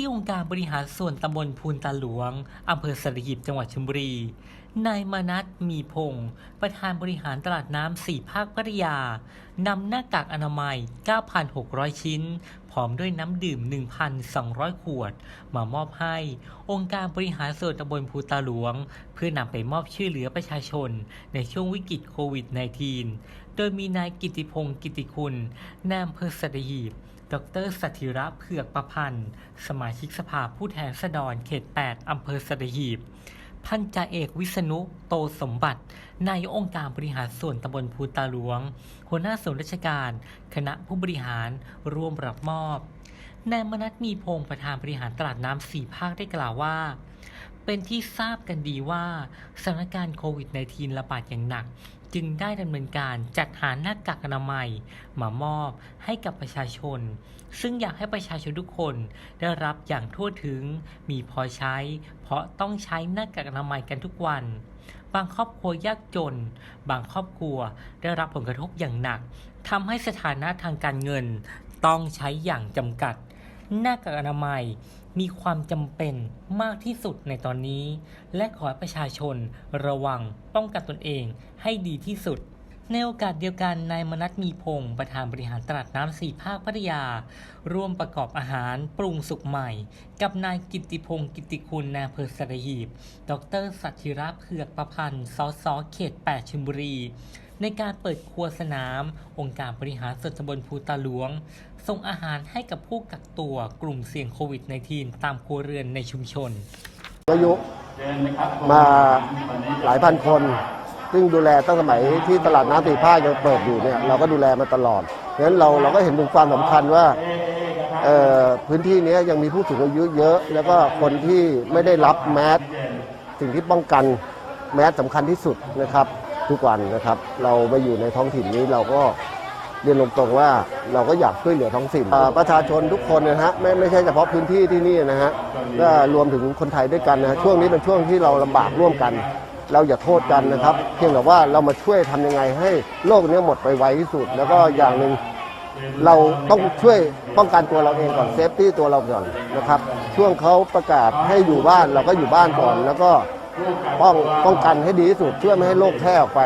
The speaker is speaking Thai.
ที่องค์การบริหารส่วนตำบลพูนตาหลวง อำเภอสัตหีบจังหวัดชลบุรี นายมนัทมีพงศ์ประธานบริหารตลาดน้ำสี่ภาคพัทยานำหน้ากากอนามัย 9,600 ชิ้น พร้อมด้วยน้ำดื่ม 1,200 ขวด มามอบให้ องค์การบริหารส่วนตำบลภูตาหลวง เพื่อนำไปมอบช่วยเหลือประชาชน ในช่วงวิกฤตโควิด -19 โดยมีนายกิติพงศ์กิติคุณนายอำเภอสัตหีบ ดรสัทิระเผือกประพันธ์ สมาชิกสภาผู้แทนราษฎรเขต 8 อำเภอสัตหีบ พันจ่าเอกวิษณุโตสมบัติ นายองค์การบริหารส่วนตำบลภูตาหลวง หัวหน้าส่วนราชการ คณะผู้บริหารร่วมรับมอบ นายมนัทมีพงศ์ประธานบริหารตลาดน้ำสี่ภาคได้กล่าวว่า เป็นที่ทราบกันดีว่าสถานการณ์โควิด -19 ระบาดอย่างหนัก จึงได้ดำเนินการจัดหาหน้ากากอนามัยมามอบให้กับประชาชน ซึ่งอยากให้ประชาชนทุกคนได้รับอย่างทั่วถึงมีพอใช้ เพราะต้องใช้หน้ากากอนามัยกันทุกวันบางครอบครัวยากจน บางครอบครัวได้รับผลกระทบอย่างหนักทำให้สถานะทางการเงินต้องใช้อย่างจำกัด หน้ากากอนามัยมีความจำเป็นมากที่สุดในตอนนี้ และขอให้ประชาชนระวังป้องกันตนเองให้ดีที่สุด ในโอกาสเดียวกันนายมนัทมีพงศ์ประธานบริหารตลาดน้ำสี่ภาคพัทยา ร่วมประกอบอาหารปรุงสุกใหม่ กับนายกิติพงศ์กิติคุณนาเภอสัตหีบ ดรสัทิระเผือกประพันธ์สสเขต 8ชลบุรี ในการเปิดครัวสนาม องค์การบริหารส่วนตำบลภูตาหลวง ส่งอาหารให้กับผู้กักตัวกลุ่มเสี่ยงโควิด -19 ตามครัวเรือนในชุมชนอายุมาหลายพันคน ซึ่งดูแลตั้งสมัยที่ตลาดน้ำตีผ้ายังเปิดอยู่เนี่ยเราก็ดูแลมาตลอดเพราะฉะนั้นเราเราก็เห็นถึงความสำคัญว่าพื้นที่นี้ยังมีผู้สูงอายุเยอะ แล้วก็คนที่ไม่ได้รับแมสสิ่งที่ป้องกันแมสสำคัญที่สุดนะครับ ทุกวันนะครับ เราไปอยู่ในท้องถิ่นนี้เราก็เรียนตรงๆว่าเราก็อยากช่วยเหลือท้องถิ่นประชาชนทุกคนนะฮะไม่ไม่ใช่เฉพาะพื้นที่ที่นี่นะฮะก็รวมถึงคนไทยด้วยกันนะฮะช่วงนี้เป็นช่วงที่เราลำบากร่วมกัน เราอย่าโทษกันนะครับ เพียงแต่ว่าเรามาช่วยทำยังไงให้โลกนี้หมดไปไวที่สุด แล้วก็อย่างหนึ่งเราต้องช่วยป้องกันตัวเราเองก่อนเซฟตี้ตัวเราก่อนนะครับ ช่วงเขาประกาศให้อยู่บ้านเราก็อยู่บ้านก่อน แล้วก็ป้องป้องกันให้ดีที่สุดเพื่อไม่ให้โรคแพร่ออกไป